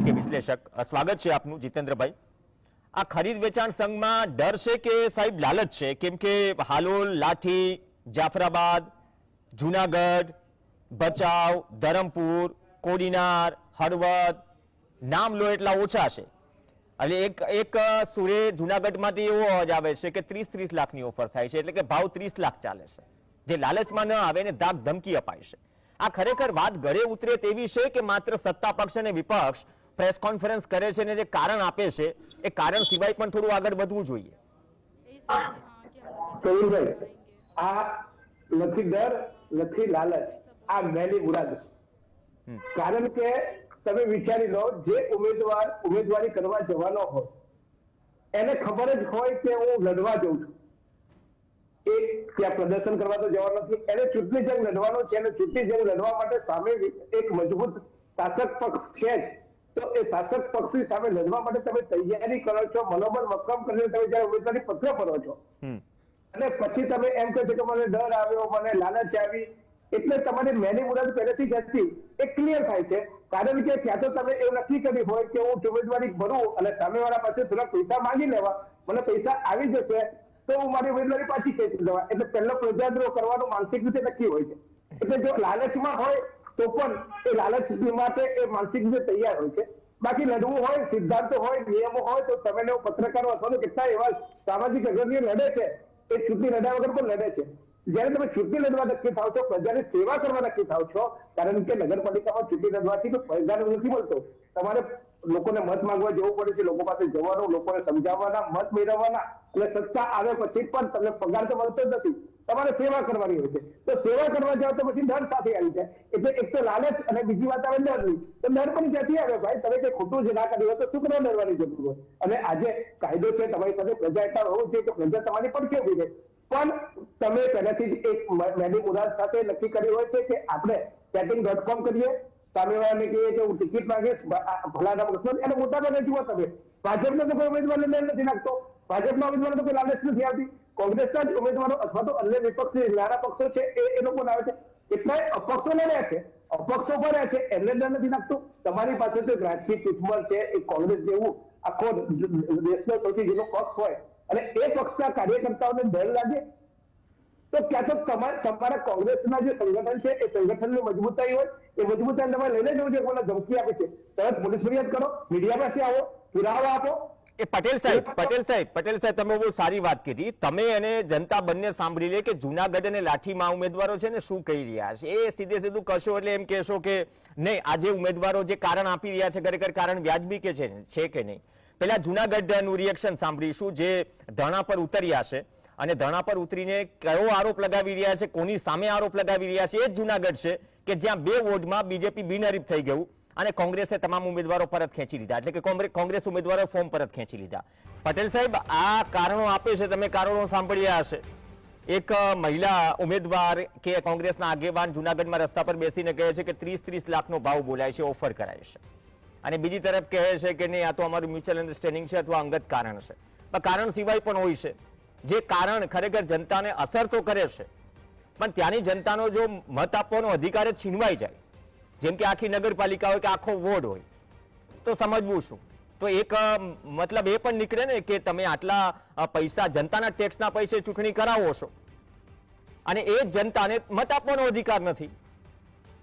રાજકીય વિશ્લેષક સ્વાગત છે આપનું જીતેન્દ્રભાઈ આ ખરીદ વેચાણ સંઘમાં ડર છે કે સાહેબ લાલચ છે કેમ કે હાલોલ લાઠી જાફરાબાદ જુનાગઢ ભચાઉ ધરમપુર કોડીનાર હળવદ, નામ લો એટલા ઓછા છે. એટલે એક એક સુરે જુનાગઢમાંથી એવો અવાજ આવે છે કે ત્રીસ ત્રીસ લાખની ઓફર થાય છે, એટલે કે ભાવ ત્રીસ લાખ ચાલે છે. જે લાલચમાં ન આવે ને ધાક ધમકી અપાય છે. આ ખરેખર વાત ગળે ઉતરે તેવી છે કે માત્ર સત્તા પક્ષ અને વિપક્ષ પ્રેસ કોન્ફરન્સ કરે છે ને જે કારણ આપે છે એ કારણ સિવાય પણ થોડું આગળ વધવું જોઈએ. પ્રવીણભાઈ આ નથી ડર નથી લાલચ આ મેલી મુરાદ છે. કારણ કે તમે વિચારી લો જે ઉમેદવાર ઉમેદવારી કરવા જવાનો હોય એને ખબર જ હોય કે હું લડવા જઉં છું. એ ત્યાં પ્રદર્શન કરવા તો જવાનો નથી. એને ચૂંટણી જંગ લડવાનો છે અને ચૂંટણી જંગ લડવા માટે સામે એક મજબૂત શાસક પક્ષ છે જ. તો એ શાસક પક્ષની સામે લડવા માટે તમે તૈયારી કરો છો મનોબળ મક્કમ કરીને તમે જયારે ઉમેદવારી પત્ર ભરો છો. અને પછી તમે એમ કહો છો કે મને ડર આવ્યો મને લાલચ આવી. એટલે તમારી મેની મુરાદ પહેલેથી જ હતી. એ ક્લિયર થાય છે. કારણ કે ત્યાં તો તમે એવું નક્કી કરી હોય કે હું ઉમેદવારી ભરું અને સામેવાળા પાસે થોડા પૈસા માંગી લેવા. મને પૈસા આવી જશે તો હું મારી ઉમેદવારી પાછી ખેંચી લેવા એટલે પહેલો પ્રજાદ્રોહ કરવાનું માનસિક રીતે નક્કી હોય છે. એટલે જો લાલચમાં હોય તો પણ એ લાલચ માટે એ માનસિક રીતે તૈયાર હોય છે. બાકી લડવું હોય, સિદ્ધાંતો હોય, નિયમો હોય, તો તમે પત્રકારો અથવા તો કેટલા એવા સામાજિક અગ્રણીઓ લડે છે, એ ચૂંટણી લડ્યા વગર પણ લડે છે. જયારે તમે ચૂંટણી લડવા નક્કી થાવ છો, પ્રજાની સેવા કરવા નક્કી થાવ છો, કારણ કે નગરપાલિકામાં ચૂંટણી લડવાથી તો પ્રજાને નથી મળતો. તમારે લોકોને મત માંગવા જવું પડે છે, લોકો પાસે જવાનું, લોકોને સમજાવવાના, મત મેળવવાના, એટલે સત્તા આવે પછી પણ તમને પગાર તો મળતો જ નથી. તમારે સેવા કરવાની હોય છે. તો સેવા કરવા જાવ તો પછી ડર સાથે આવી જાય. એટલે એક તો લાલચ અને બીજી વાત આવે ડરની તો ડર પણ ક્યાંથી આવે ભાઈ? તમે જે ખોટું જ ના કર્યું હોય તો શું કરવા ડરવાની જરૂર હોય? અને આજે કાયદો છે, તમારી સાથે પ્રજા એટલા હોવું જોઈએ કે પ્રજા તમારી પડખે ઊભી રહે? પણ તમે પહેલાથી જ એક મેડિક ઉદાહરણ સાથે નક્કી કર્યું હોય છે કે આપણે સેટિંગ ડોટ કોમ કરીએ. સામેવાળાને કહીએ કે હું ટિકિટ માંગીશ ભલાના પ્રશ્ન એને મોટા ભાગે જુઓ તમે ભાજપને તો કોઈ ઉમેદવાર નથી નાખતો. ભાજપના ઉમેદવાર તો કોઈ લાલચ નથી આવતી. કોંગ્રેસના જ ઉમેદવારો અથવા તો અન્ય વિપક્ષી નાના પક્ષો છે, એ લોકો લાવે છે. કેટલાય અપક્ષો લડ્યા છે. અપક્ષો ભર્યા છે. એમને ડર નથી નાખતું તમારી પાસે તો રાજકીય ચૂંટમળ છે એ કોંગ્રેસ જેવું આખો દેશનો સૌથી જૂનો પક્ષ હોય અને એ પક્ષના કાર્યકર્તાઓને ડર લાગે. તો ક્યાં તો તમારા તમારા કોંગ્રેસના જે સંગઠન છે, એ સંગઠનની મજબૂતાઈ હોય, એ મજબૂતાઈ તમારે લઈને જવું જોઈએ. કોને ધમકી આપે છે. તરત પોલીસ ફરિયાદ કરો. મીડિયા પાસે આવો. પુરાવા આપો. એ પટેલ સાહેબ પટેલ સાહેબ પટેલ સાહેબ તમે બહુ સારી વાત કીધી. તમે અને જનતા બંને સાંભળી લે કે જુનાગઢ અને લાઠીમાં ઉમેદવારો છે ને શું કહી રહ્યા છે? એ સીધે સીધું કશો એટલે એમ કહેશો કે નહીં આજે ઉમેદવારો જે કારણ આપી રહ્યા છે ખરેખર કારણ વ્યાજબી કે છે છે કે નહીં? પેલા જુનાગઢનું રિએક્શન સાંભળીશું જે ધરણા પર ઉતર્યા છે અને ધરણા પર ઉતરીને કયો આરોપ લગાવી રહ્યા છે કોની સામે આરોપ લગાવી રહ્યા છે એ જ જુનાગઢ છે કે જ્યાં બે વોર્ડમાં બીજેપી બિનહરીફ થઈ ગયું. અને કોંગ્રેસે તમામ ઉમેદવારો પરત ખેંચી લીધા. એટલે કે કોંગ્રે- કોંગ્રેસ ઉમેદવારો ફોર્મ પરત ખેંચી લીધા. પટેલ સાહેબ, આ કારણો આપે છે, તમે કારણો સાંભળ્યા હશે. એક મહિલા ઉમેદવાર કે કોંગ્રેસના આગેવાન જુનાગઢમાં રસ્તા પર બેસીને કહે છે કે ત્રીસ ત્રીસ લાખનો ભાવ બોલાય છે, ઓફર કરાય છે. અને બીજી તરફ કહે છે કે નહીં, આ તો અમારું મ્યુચ્યુઅલ અન્ડરસ્ટેન્ડિંગ છે અથવા અંગત કારણ છે. પણ કારણ સિવાય પણ હોય છે. જે કારણ ખરેખર જનતાને અસર તો કરે છે, પણ ત્યાંની જનતાનો જો મત આપવાનો અધિકાર જ છીનવાઈ જાય. જેમ કે આખી નગરપાલિકા હોય કે આખો વોર્ડ હોય. તો સમજવું શું? તો એક મતલબ એ પણ નીકળે ને કે તમે આટલા પૈસા જનતાના ટેક્સના પૈસે ચૂંટણી કરાવો છો. અને એ જનતાને મત આપવાનો અધિકાર નથી.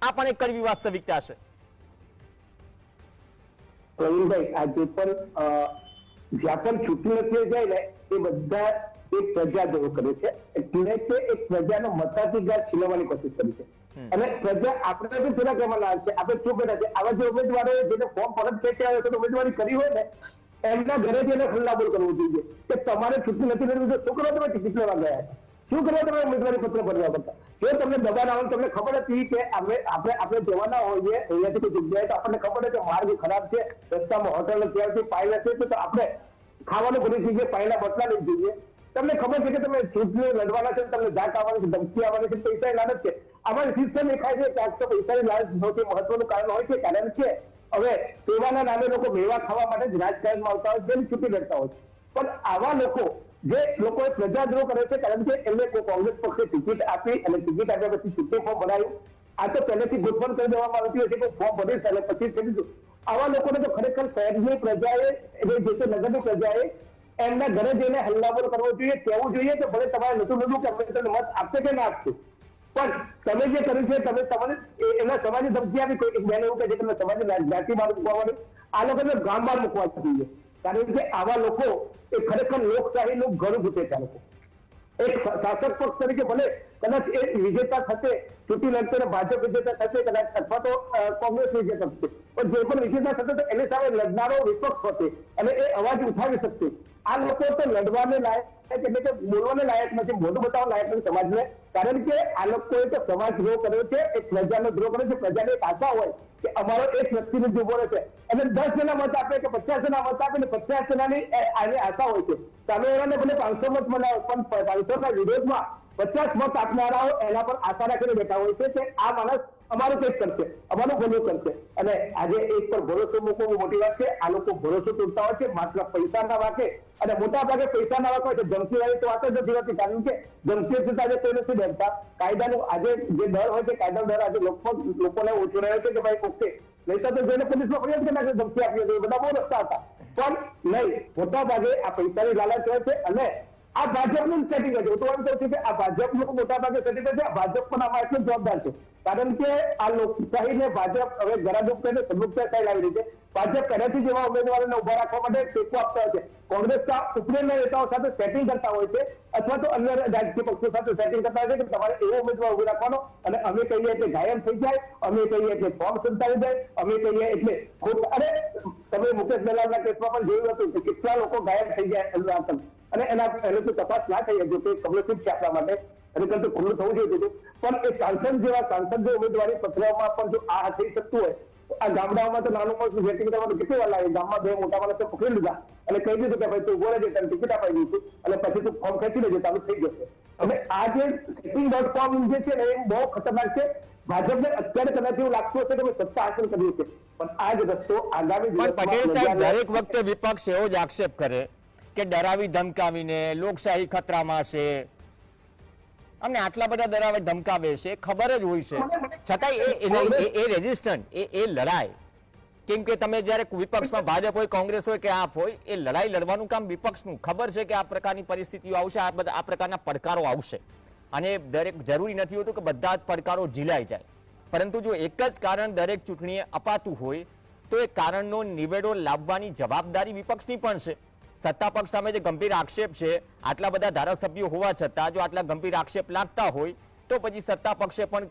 આ પણ એક કડવી વાસ્તવિકતા છે. પ્રવીણભાઈ, આ જે પણ જ્યાં પણ ચૂંટણી જાય ને, એ બધા એક પ્રજા પ્રજાદ્રોહ કરે છે. એટલે કે એક પ્રજાનો મતાધિકાર છીનવવાની કોશિશ કરી છે. અને પ્રજા આપણે પણ થોડા કહેવાના છે. આપણે શું કર્યા છે? આવા જે ઉમેદવારો જેને ફોર્મ પરત ખેંચ્યા હોય, તો ઉમેદવારી કરી હોય ને, એમના ઘરેથી એને ખુલ્લાબોલ કરવું જોઈએ. કે તમારે ચૂંટણી નથી લડવી તો શું કરો તમે? ટિકિટ લેવા ગયા. શું કરો તમે ઉમેદવારી પત્ર ભરવા પડતા જો તમને દબાણ આવે, તમને ખબર હતી કે અમે, આપણે આપણે જવાના હોઈએ, અહીંયાથી કોઈ જગ્યાએ તો આપણને ખબર છે કે માર્ગ ખરાબ છે, રસ્તામાં હોટલ ત્યાંથી પાયલા છે, તો આપણે ખાવાનું ભરી જઈએ પાયલા બદલા લઈ જઈએ. તમને ખબર છે કે તમે ચૂંટણી લડવાના છે, તમને જાત આવવાની છે, ધમકી આવવાની છે, પૈસા લાલચ છે. અમારી શિક્ષણ દેખાય છે કે આજ તો પૈસાની લાલચ સૌથી મહત્વનું કારણ હોય છે, કારણ કે હવે સેવાના નામે લોકો મેવા ખાવા માટે જ રાજકારણમાં આવતા હોય છે છૂટી લડતા હોય છે. પણ આવા લોકો જે લોકોએ પ્રજાદ્રોહ કરે છે, કારણ કે એમને કોંગ્રેસ પક્ષે ટિકિટ આપી અને ટિકિટ આપ્યા પછી ચૂંટણી ફોર્મ ભરાયું. આ તો પહેલેથી ગોઠવણ કરી દેવામાં આવતી છે કે ફોર્મ ભરીશ અને પછી કરી દીધું આવા લોકોને તો ખરેખર શહેરની પ્રજાએ એટલે જે તે નગરની પ્રજાએ એમના ઘરે જઈને હલ્લાબોલ કરવો જોઈએ, કહેવું જોઈએ કે ભલે તમારે નતું નતું કે અમે મત આપશે કે ના આપશે પણ તમે જે કર્યું છે, તમે તમને એના સમાજની ધમકી આપી, કોઈ બેન એવું કહે છે તમે સમાજની જાતિ બહાર મૂકવાનું આ લોકોને ગામ બહાર મૂકવા જોઈએ. કારણ કે આવા લોકો એ ખરેખર લોકશાહીનું ઘર ઘૂટે છે લોકો. એક શાસક પક્ષ તરીકે ભલે કદાચ એ વિજેતા થશે, ચૂંટણી લડતો ભાજપ વિજેતા થશે, કદાચ અથવા તો કોંગ્રેસ વિજેતા થશે. પણ જે પણ વિજેતા થશે તો એની સામે લડનારો વિપક્ષ હતો અને એ અવાજ ઉઠાવી શકશે. આ લોકો તો લડવાને લાયક એટલે કે બોલવાને લાયક નથી, મોઢું બતાવવા લાયક નથી સમાજને. કારણ કે આ લોકોએ તો સમાજ દ્રોહ કર્યો છે, એક પ્રજાનો દ્રોહ કર્યો છે, પ્રજાને એક આશા હોય કે અમારો એક વ્યક્તિને ઊભો રહેશે. અને દસ જણા મત આપે કે પચાસ જણા મત આપે ને પચાસ જણાની આની આશા હોય છે. સામે ભલે પાંચસો મત મનાવે પણ પાંચસો ના વિરોધમાં પચાસ મત આપનારાઓ એના પર આશા રાખીને બેઠા હોય છે કે આ માણસ અમારું કંઈક કરશે, અમારું ભલું કરશે. અને આજે એક પર ભરોસો મૂકવો મોટી વાત છે. આ લોકો ભરોસો તોડતા હોય છે, માત્ર પૈસાના વાંચે અને મોટા ભાગે પૈસાના વાકે હોય છે. ધમકી વાળી તો વાત જ નથી હોતી, કારણ કે ધમકી તો આજે કોઈ નથી ડરતા. કાયદાનું આજે જે ડર હોય છે, કાયદાનો ડર આજે લોકો લોકોને ઓછો રહ્યો છે કે ભાઈ ઓકે, નહીં તો જઈને પોલીસમાં ફરિયાદ કરી નાખે, ધમકી આપી હતી બધા બહુ રસ્તા હતા. પણ નહીં, મોટા ભાગે આ પૈસાની લાલચ હોય છે અને આ ભાજપનું સેટિંગ છે. હું તો એમ કહું છું કે આ ભાજપનું મોટા ભાગે સેટિંગ છે. ભાજપ પણ આમાં એટલું જવાબદાર છે. કારણ કે આ લોકશાહીને ભાજપ હવે ગરાદુપ કરીને સાઈડ આવી રહી છે. ભાજપ પહેલેથી જેવા ઉમેદવારોને ઊભા રાખવા માટે ટેકો આપતા હોય છે. કોંગ્રેસના ઉપરેના નેતાઓ સાથે સેટિંગ કરતા હોય છે. અથવા તો અન્ય રાજકીય પક્ષો સાથે સેટિંગ કરતા હોય છે કે તમારે એવો ઉમેદવાર ઊભો રાખવાનો અને અમે કહીએ એટલે ગાયબ થઈ જાય, અમે કહીએ એટલે ફોર્મ સંતાવી જાય અમે કહીએ એટલે ખોટ અરે, તમે મુકેશ દલાલના કેસમાં પણ જોયું હતું કે કેટલા લોકો ગાયબ થઈ જાય. અને એના એને તો તપાસ ના થઈ જો કે કમલસિંહ છે આપણા માટે. એને તો ખુલ્લું થવું જોઈએ હતું પણ એ સાંસદ જેવા સાંસદ જે ઉમેદવારી પત્રમાં પણ જો આ થઈ શકતું હોય આ ગામડાઓમાં તો નાનું માણસ સેટિંગ કરવાનું કેટલી વાર લાગે? ગામમાં બે મોટા માણસે પકડી લીધા. અને કહી દીધું કે ભાઈ તું ઊભો રહેજે તને ટિકિટ અપાઈ દઈશું. અને પછી તું ફોર્મ ખેંચી લેજે તારું થઈ જશે. અને આ જે સેટિંગ ડોટ કોમ જે છે ને એ બહુ ખતરનાક છે. ભાજપને અત્યારે કદાચ એવું લાગતું હશે કે સત્તા હાંસલ કર્યું છે. પણ આ જ રસ્તો આગામી પટેલ સાહેબ દરેક વખતે વિપક્ષ એવો જ આક્ષેપ કરે કે ડરાવી ધમકાવીને લોકશાહી ખતરામાં છે. અમને આટલા બધા ડરાવે ધમકાવે છે ખબર જ હોય છે. છતાં એ- રેઝિસ્ટન્ટ એ એ કેમ કે તમે જ્યારે વિપક્ષમાં ભાજપ હોય, કોંગ્રેસ હોય કે આપ હોય, એ લડાઈ લડવાનું કામ વિપક્ષનું. ખબર છે કે આ પ્રકારની પરિસ્થિતિઓ આવશે, આ બધા આ પ્રકારના પડકારો આવશે. અને દરેક જરૂરી નથી હોતું કે બધા જ પડકારો ઝીલાઈ જાય. પરંતુ જો એક જ કારણ દરેક ચૂંટણીએ અપાતું હોય, તો એ કારણનો નિવેડો લાવવાની જવાબદારી વિપક્ષની પણ છે. સત્તા પક્ષ સામે જે ગંભીર આક્ષેપ છે આટલા બધા ધારાસભ્યો હોવા છતાં જો આટલા ગંભીર આક્ષેપ લાગતા હોય તો પછી સત્તા પક્ષે પણ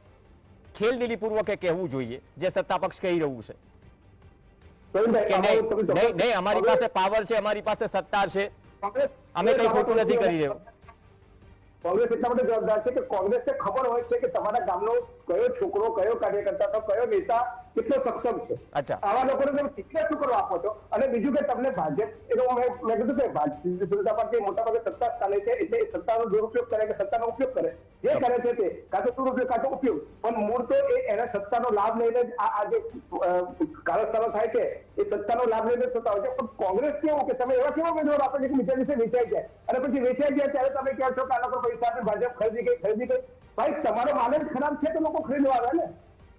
ખેલદીલીપૂર્વકે કહેવું જોઈએ જે સત્તા પક્ષ કહી રહ્યું છે નહીં અમારી પાસે પાવર છે અમારી પાસે સત્તા છે અમે કંઈ ખોટું નથી કરી રહ્યું. કોંગ્રેસ એટલા માટે જવાબદાર છે કે કોંગ્રેસને ખબર હોય છે કે તમારા ગામનો કયો છોકરો કયો કાર્યકર્તા તો કયો નેતા કેટલો સક્ષમ છે? અચ્છા. આવા લોકોને તમે કેટલા શું કરવા આપો છો? અને બીજું કે તમને ભાજપ એનો મેં કીધું કે ભારતીય જનતા પાર્ટી મોટા ભાગે સત્તા સ્થાને છે એટલે એ સત્તાનો દુરુપયોગ કરે કે સત્તાનો ઉપયોગ કરે? જે કરે છે તે કાં તો દુરુપયોગ કાં તો ઉપયોગ. પણ મૂળ તો એ એના સત્તાનો લાભ લઈને જ આ જે અ, થાય છે એ સત્તાનો લાભ લઈને થતા હોય છે. પણ કોંગ્રેસ કેવું કે તમે એવા કેવા ઉમેદવાર આપે છે કે બીજા દિવસે વેચાઈ જાય? અને પછી વેચાઈ ગયા ત્યારે તમે કહો છો કે આ લોકો પૈસા આપી ભાજપ ખરીદી ગઈ ખરીદી ગઈ. ભાઈ તમારો માલ જ ખરાબ છે તો લોકો ખરીદવા આવે ને.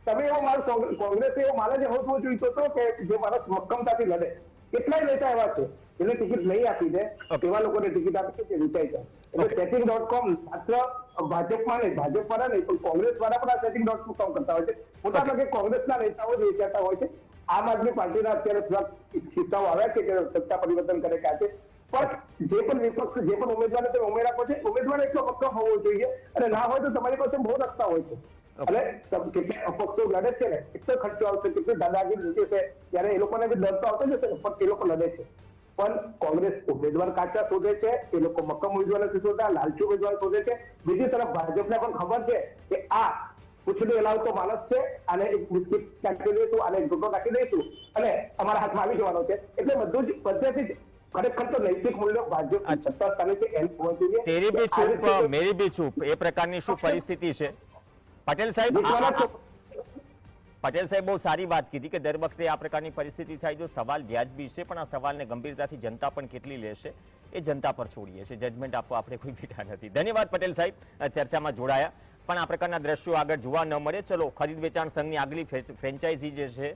તમે એવો માલ કોંગ્રેસે એવો માલ જ હોવો જોઈતો હતો કે જે માણસ મક્કમતાથી લડે. કેટલાય નેતા એવા છે. એને ટિકિટ નહીં આપી દે. એવા લોકોને ટિકિટ આપી છે જે છે. એટલે સેટિંગ ડોટ કોમ માત્ર ભાજપમાં નહીં ભાજપ વાળા નહીં પણ કોંગ્રેસ વાળા પણ આ સેટિંગ ડોટ કોમ કરતા હોય છે. મોટા ભાગે કોંગ્રેસના નેતાઓ જ વેચાતા હોય છે. આમ આદમી પાર્ટીના અત્યારે થોડાક કિસ્સાઓ આવ્યા છે કે સત્તા પરિવર્તન કરે કે છે. પણ જે પણ વિપક્ષ જે પણ ઉમેદવારને તમે ઉમેર આપો ઉમેદવાર એટલો પક્કો હોવો જોઈએ. અને ના હોય તો તમારી પાસે બહુ રસ્તા હોય છે. તમ- કેટલાક અપક્ષો લડે છે ને કેટલો ખર્ચો આવશે કેટલી દાદાગીરી છે ત્યારે એ લોકોને બી ડર તો આવતો જશે ને પણ એ લોકો લડે છે. પણ કોંગ્રેસ ઉમેદવાર કાચા શોધે છે એ લોકો મક્કમ ઉમેદવાર નથી શોધતા લાલચી ઉમેદવાર શોધે છે. બીજી તરફ ભાજપને પણ ખબર છે કે આ પૂછડી હલાવતો માણસ છે અને એક બિસ્કિટ કાઢી દઈશું અને એક ડૂબો કાઢી દઈશું અને અમારા હાથમાં આવી જવાનો છે. એટલે બધું જ પદ્ધતિ જ ખરેખર તો નૈતિક મૂલ્યો ભાજપ સત્તા સ્થાને છે એમ જોઈએ તેરી બી ચૂપ મેરી બી ચૂપ. એ પ્રકારની શું પરિસ્થિતિ છે? પટેલ સાહેબ. પટેલ સાહેબ બહુ સારી વાત કીધી કે દર વખતે આ પ્રકારની પરિસ્થિતિ થાય જો સવાલ વ્યાજબી છે પણ આ સવાલને ગંભીરતાથી જનતા પણ કેટલી લેશે એ જનતા પર છોડીએ છીએ. જજમેન્ટ આપવા આપણે કોઈ બેઠા નથી. ધન્યવાદ પટેલ સાહેબ ચર્ચામાં જોડાયા. પણ આ પ્રકારના દ્રશ્યો આગળ જોવા ન મળે. ચલો ખરીદ વેચાણ સંઘની આગલી ફ્રેન્ચાઇઝી જે છે